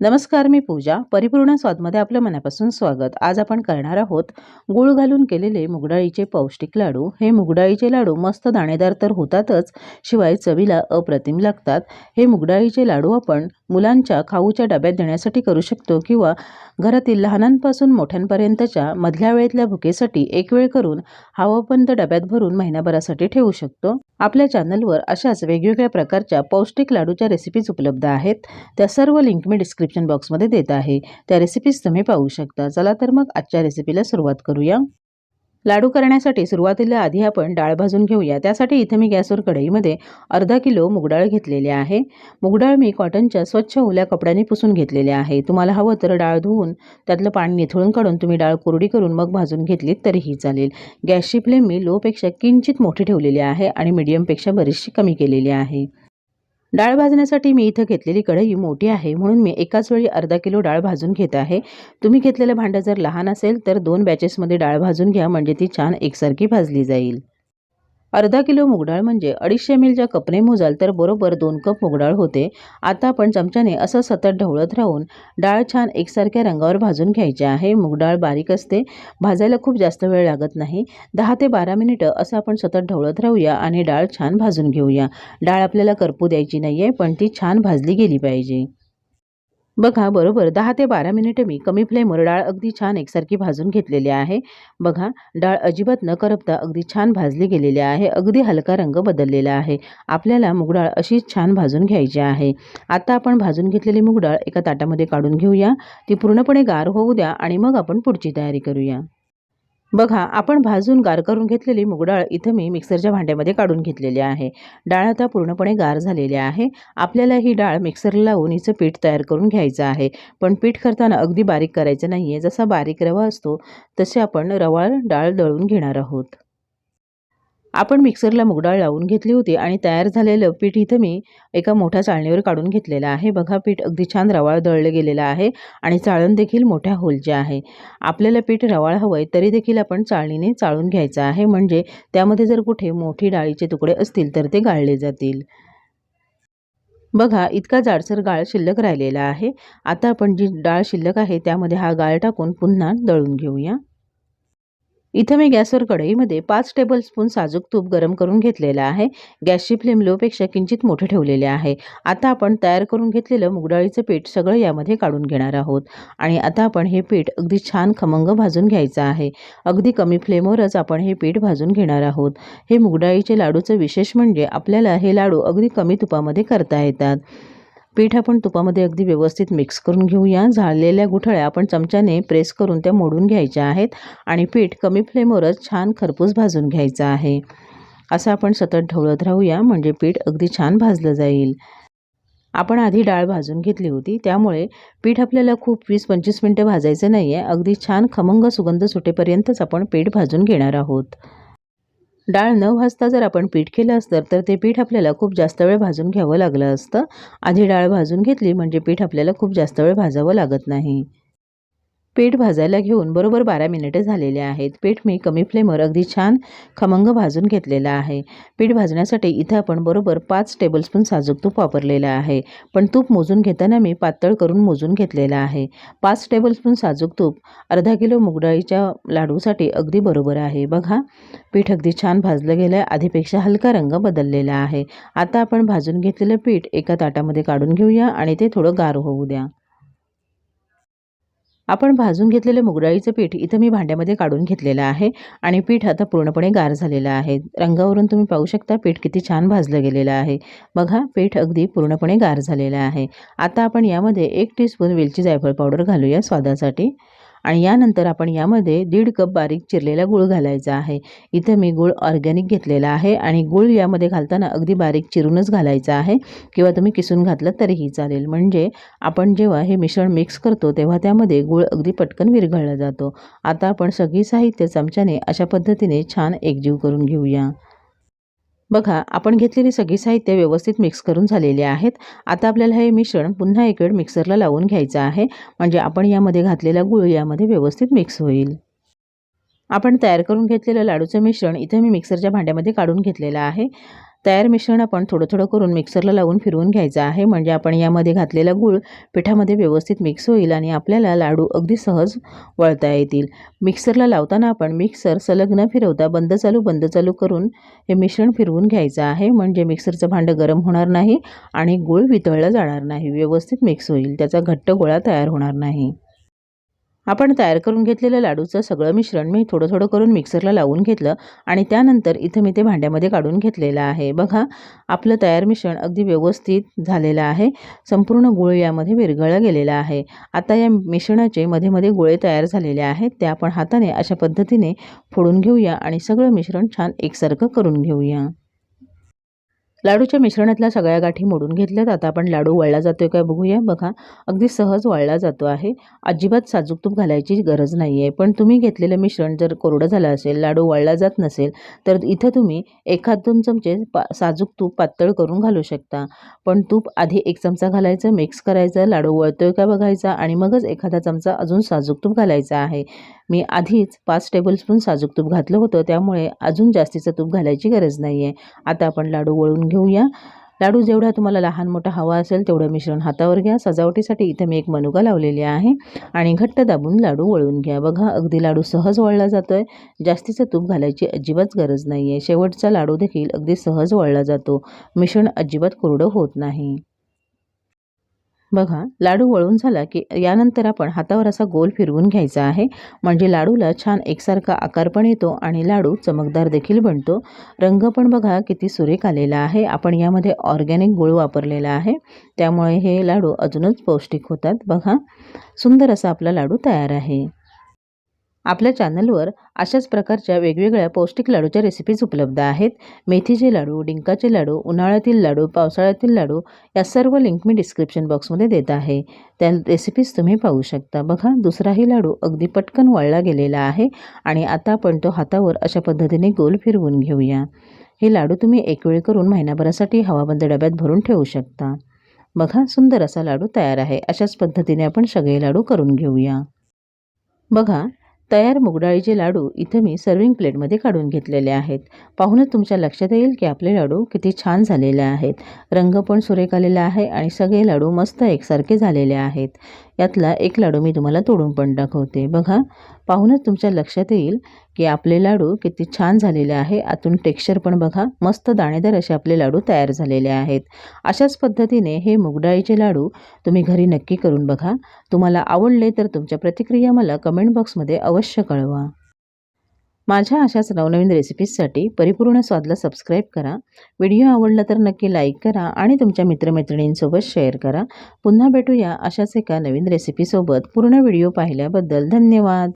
नमस्कार मी पूजा. परिपूर्ण स्वादमध्ये आपलं मनापासून स्वागत. आज आपण करणार आहोत गूळ घालून केलेले मुगडाळीचे पौष्टिक लाडू. हे मुगडाळीचे लाडू मस्त दाणेदार तर होतातच शिवाय चवीला अप्रतिम लागतात. हे मुगडाळीचे लाडू आपण मुलांच्या खाऊच्या डब्यात देण्यासाठी करू शकतो किंवा घरातील लहानांपासून मोठ्यांपर्यंतच्या मधल्या वेळेतल्या भुकेसाठी एक वेळ करून हवापंत डब्यात भरून महिनाभरासाठी ठेवू शकतो. आपल्या चॅनलवर अशाच वेगवेगळ्या प्रकारच्या पौष्टिक लाडूच्या रेसिपीज उपलब्ध आहेत. त्या सर्व लिंक मी डिस्क्रिप्शन बॉक्समध्ये देत आहे. त्या रेसिपीज तुम्ही पाहू शकता. चला तर मग आजच्या रेसिपीला सुरुवात करूया. लाडू करण्यासाठी सुरुवातीला आधी आपण डाळ भाजून घेऊया. त्यासाठी इथे मी गॅसवर कढईमध्ये अर्धा किलो मुगडाळ घेतलेली आहे. मुगडाळ मी कॉटनच्या स्वच्छ ओल्या कपड्याने पुसून घेतलेले आहे. तुम्हाला हवं तर डाळ धुवून त्यातलं पाणी निथळून काढून तुम्ही डाळ कोरडी करून मग भाजून घेतलीत तरीही चालेल. गॅसची फ्लेम मी लोपेक्षा किंचित मोठी ठेवलेली आहे आणि मिडियमपेक्षा बरीचशी कमी केलेली आहे. डाळ भाजण्यासाठी मी इथं घेतलेली कढई मोठी आहे म्हणून मी एकाच वेळी अर्धा किलो डाळ भाजून घेत आहे. तुम्ही घेतलेलं भांडं जर लहान असेल तर दोन बॅचेसमध्ये डाळ भाजून घ्या म्हणजे ती छान एकसारखी भाजली जाईल. अर्धा किलो मुगडाळ म्हणजे अडीचशे एम एलच्या कपने मोजाल तर बरोबर दोन कप मुगडाळ होते. आता आपण चमच्याने असं सतत ढवळत राहून डाळ छान एकसारख्या रंगावर भाजून घ्यायची आहे. मुगडाळ बारीक असते भाजायला खूप जास्त वेळ लागत नाही. दहा ते बारा मिनिटं असं आपण सतत ढवळत राहूया आणि डाळ छान भाजून घेऊया. डाळ आपल्याला करपू द्यायची नाही आहे पण ती छान भाजली गेली पाहिजे. बघा बरोबर दहा ते बारा मिनिटं मी कमी फ्लेमवर डाळ अगदी छान एकसारखी भाजून घेतलेली आहे. बघा डाळ अजिबात न करपता अगदी छान भाजली गेलेली आहे. अगदी हलका रंग बदललेला आहे. आपल्याला मुगडाळ अशीच छान भाजून घ्यायची आहे. आता आपण भाजून घेतलेली मुगडाळ एका ताटामध्ये काढून घेऊया. ती पूर्णपणे गार होऊ द्या आणि मग आपण पुढची तयारी करूया. बघा आपण भाजून गार करून घेतलेली मुगडाळ इथं मी मिक्सरच्या भांड्यामध्ये काढून घेतलेली आहे. डाळ आता पूर्णपणे गार झालेली आहे. आपल्याला ही डाळ मिक्सरला लावून हिचं पीठ तयार करून घ्यायचं आहे. पण पीठ करताना अगदी बारीक करायचं नाही आहे जसा बारीक रवा असतो तसे आपण रवाळ डाळ दळून घेणार आहोत. आपण मिक्सरला मुगडाळ लावून घेतली होती आणि तयार झालेलं पीठ इथं मी एका मोठ्या चाळणीवर काढून घेतलेलं आहे. बघा पीठ अगदी छान रवाळ दळलं गेलेलं आहे आणि चाळण देखील मोठ्या होलचे आहे. आपल्याला पीठ रवाळ हवं आहे तरी देखील आपण चाळणीने चाळून घ्यायचं आहे. म्हणजे त्यामध्ये जर कुठे मोठी डाळीचे तुकडे असतील तर ते गाळले जातील. बघा इतका जाडसर गाळ शिल्लक राहिलेला आहे. आता आपण जी डाळ शिल्लक आहे त्यामध्ये हा गाळ टाकून पुन्हा दळून घेऊया. इथं मी गॅसवर कढईमध्ये पाच टेबलस्पून साजूक तूप गरम करून घेतलेलं आहे. गॅसची फ्लेम लोपेक्षा किंचित मोठे ठेवलेले आहे. आता आपण तयार करून घेतलेलं मुगडाळीचं पीठ सगळं यामध्ये काढून घेणार आहोत. आणि आता आपण हे पीठ अगदी छान खमंग भाजून घ्यायचं आहे. अगदी कमी फ्लेमवरच आपण हे पीठ भाजून घेणार आहोत. हे मुगडाळीचे लाडूचं विशेष म्हणजे आपल्याला हे लाडू अगदी कमी तुपामध्ये करता येतात. पीठ आपण तुपामध्ये अगदी व्यवस्थित मिक्स करून घेऊया. झालेल्या गुठळ्या आपण चमच्याने प्रेस करून त्या मोडून घ्यायच्या आहेत आणि पीठ कमी फ्लेमवरच छान खरपूस भाजून घ्यायचं आहे. असं आपण सतत ढवळत राहूया म्हणजे पीठ अगदी छान भाजलं जाईल. आपण आधी डाळ भाजून घेतली होती त्यामुळे पीठ आपल्याला खूप वीस पंचवीस मिनटं भाजायचं नाही आहे अगदी छान खमंग सुगंध सुटेपर्यंतच आपण पीठ भाजून घेणार आहोत. डाळ न भाजता जर आपण पीठ केलं असतं तर ते पीठ आपल्याला खूप जास्त वेळ भाजून घ्यावं लागलं असतं. आधी डाळ भाजून घेतली म्हणजे पीठ आपल्याला खूप जास्त वेळ भाजावं लागत नाही. पीठ भाजायला घेऊन बरोबर बारा मिनिटे झालेले आहेत. पीठ मी कमी फ्लेमवर अगदी छान खमंग भाजून घेतलेलं आहे. पीठ भाजण्यासाठी इथं आपण बरोबर पाच टेबलस्पून साजूक तूप वापरलेलं आहे. पण तूप मोजून घेताना मी पातळ करून मोजून घेतलेलं आहे. पाच टेबलस्पून साजूक तूप अर्धा किलो मुगडाळीच्या लाडूसाठी अगदी बरोबर आहे. बघा पीठ अगदी छान भाजलं गेलं आहे आधीपेक्षा हलका रंग बदललेला आहे. आता आपण भाजून घेतलेलं पीठ एका ताटामध्ये काढून घेऊया आणि ते थोडं गार होऊ द्या. आपण भाजून घेतलेलं मुगडाळीचं पीठ इथं मी भांड्यामध्ये काढून घेतलेलं आहे आणि पीठ आता पूर्णपणे गार झालेलं आहे. रंगावरून तुम्ही पाहू शकता पीठ किती छान भाजलं गेलेलं आहे. बघा पीठ अगदी पूर्णपणे गार झालेलं आहे. आता आपण यामध्ये एक टीस्पून वेलची जायफळ पावडर घालूया स्वादासाठी. आणि यानंतर आपण यामध्ये दीड कप बारीक चिरलेला गूळ घालायचा आहे. इथं मी गूळ ऑर्गॅनिक घेतलेला आहे आणि गूळ यामध्ये घालताना अगदी बारीक चिरूनच घालायचा आहे. किंवा तुम्ही किसून घातलं तरीही चालेल. म्हणजे आपण जेव्हा हे मिश्रण मिक्स करतो तेव्हा त्यामध्ये गूळ अगदी पटकन विरघळला जातो. आता आपण सगळी साहित्य चमच्याने अशा पद्धतीने छान एकजीव करून घेऊया. बघा आपण घेतलेली सगळी साहित्य व्यवस्थित मिक्स करून झालेले आहेत. आता आपल्याला हे मिश्रण पुन्हा एक वेळ मिक्सरला लावून घ्यायचं आहे. म्हणजे आपण यामध्ये घातलेला गुळ यामध्ये व्यवस्थित मिक्स होईल. आपण तयार करून घेतलेलं लाडूचं मिश्रण इथे मी मिक्सरच्या भांड्यामध्ये काढून घेतलेलं आहे. तयार मिश्रण आपण थोडं थोडं करून मिक्सरला लावून फिरवून घ्यायचं आहे. म्हणजे आपण यामध्ये घातलेला गूळ पिठामध्ये व्यवस्थित मिक्स होईल आणि आपल्याला लाडू अगदी सहज वळता येतील. मिक्सरला लावताना आपण मिक्सर सलग न फिरवता बंद चालू बंद चालू करून हे मिश्रण फिरवून घ्यायचं आहे. म्हणजे मिक्सरचं भांडं गरम होणार नाही आणि गूळ वितळला जाणार नाही. व्यवस्थित मिक्स होईल. त्याचा घट्ट गोळा तयार होणार नाही. आपण तयार करून घेतलेलं लाडूचं सगळं मिश्रण मी थोडं थोडं करून मिक्सरला लावून घेतलं आणि त्यानंतर इथं मी ते भांड्यामध्ये काढून घेतलेलं आहे. बघा आपलं तयार मिश्रण अगदी व्यवस्थित झालेलं आहे. संपूर्ण गुळ यामध्ये विरघळला गेलेला आहे. आता या मिश्रणाचे मध्ये मध्ये गोळे तयार झालेले आहेत. ते आपण हाताने अशा पद्धतीने फोडून घेऊया आणि सगळं मिश्रण छान एकसारखं करून घेऊया. लाडूच्या मिश्रणातल्या सगळ्या गाठी मोडून घेतल्यात. आता आपण लाडू वळला जातोय का बघूया. बघा अगदी सहज वळला जातो आहे. अजिबात साजूक तूप घालायची गरज नाही आहे पण तुम्ही घेतलेलं मिश्रण जर कोरडं झालं असेल लाडू वळला जात नसेल तर इथं तुम्ही एखाद दोन चमचे पा साजूक तूप पातळ करून घालू शकता. पण तूप आधी एक चमचा घालायचं मिक्स करायचं लाडू वळतोय का बघायचा आणि मगच एखादा चमचा अजून साजूक तूप घालायचा आहे. मी आधीच पाच टेबलस्पून साजूक तूप घातलं होतं त्यामुळे अजून जास्तीचं तूप घालायची गरज नाही आहे आता आपण लाडू वळून घेऊया. लाडू जेवढा तुम्हाला लहान मोठा हवा असेल तेवढं मिश्रण हातावर घ्या. सजावटीसाठी इथं मी एक मनुका लावलेली आहे आणि घट्ट दाबून लाडू वळून घ्या. बघा अगदी लाडू सहज वळला जातो आहे जास्तीचं तूप घालायची अजिबात गरज नाही आहे शेवटचा लाडू देखील अगदी सहज वळला जातो. मिश्रण अजिबात कोरडं होत नाही. बघा लाडू वळून झाला की यानंतर आपण हातावर असा गोल फिरवून घ्यायचा आहे. म्हणजे लाडूला छान एकसारखा आकार पण येतो आणि लाडू चमकदार देखील बनतो. रंग पण बघा किती सुरेख आलेला आहे. आपण यामध्ये ऑर्गॅनिक गुळ वापरलेला आहे. त्यामुळे हे लाडू अजूनच पौष्टिक होतात. बघा सुंदर असा आपला लाडू तयार आहे. आपल्या चॅनलवर अशाच प्रकारच्या वेगवेगळ्या पौष्टिक लाडूच्या रेसिपीज उपलब्ध आहेत. मेथीचे लाडू डिंकाचे लाडू उन्हाळ्यातील लाडू पावसाळ्यातील लाडू या सर्व लिंक मी डिस्क्रिप्शन बॉक्समध्ये देत आहे. त्या रेसिपीज तुम्ही पाहू शकता. बघा दुसराही लाडू अगदी पटकन वळला गेलेला आहे आणि आता आपण तो हातावर अशा पद्धतीने गोल फिरवून घेऊया. हे लाडू तुम्ही एक वेळ करून महिनाभरासाठी हवाबंद डब्यात भरून ठेवू शकता. बघा सुंदर असा लाडू तयार आहे. अशाच पद्धतीने आपण सगळे लाडू करून घेऊया. बघा तयार मुगडाळीचे लाडू इथं मी सर्विंग प्लेटमध्ये काढून घेतलेले आहेत. पाहूनच तुमच्या लक्षात येईल की आपले लाडू किती छान झालेले आहेत. रंग पण सुरेख आलेला आहे आणि सगळे लाडू मस्त एकसारखे झालेले आहेत. यातला एक लाडू मी तुम्हाला तोडून पण दाखवते. बघा पाहूनच तुमच्या लक्षात येईल की आपले लाडू किती छान झालेले आहे. आतून टेक्स्चर पण बघा मस्त दाणेदार असे आपले लाडू तयार झालेले आहेत. अशाच पद्धतीने हे मुगडाळीचे लाडू तुम्ही घरी नक्की करून बघा. तुम्हाला आवडले तर तुमच्या प्रतिक्रिया मला कमेंट बॉक्समध्ये अवश्य कळवा. माझ्या अशाच नवनवीन रेसिपीजसाठी परिपूर्ण स्वादला सबस्क्राईब करा. व्हिडिओ आवडला तर नक्की लाईक करा आणि तुमच्या मित्रमैत्रिणींसोबत शेअर करा. पुन्हा भेटूया अशाच एका नवीन रेसिपीसोबत पूर्ण व्हिडिओ पाहिल्याबद्दल धन्यवाद.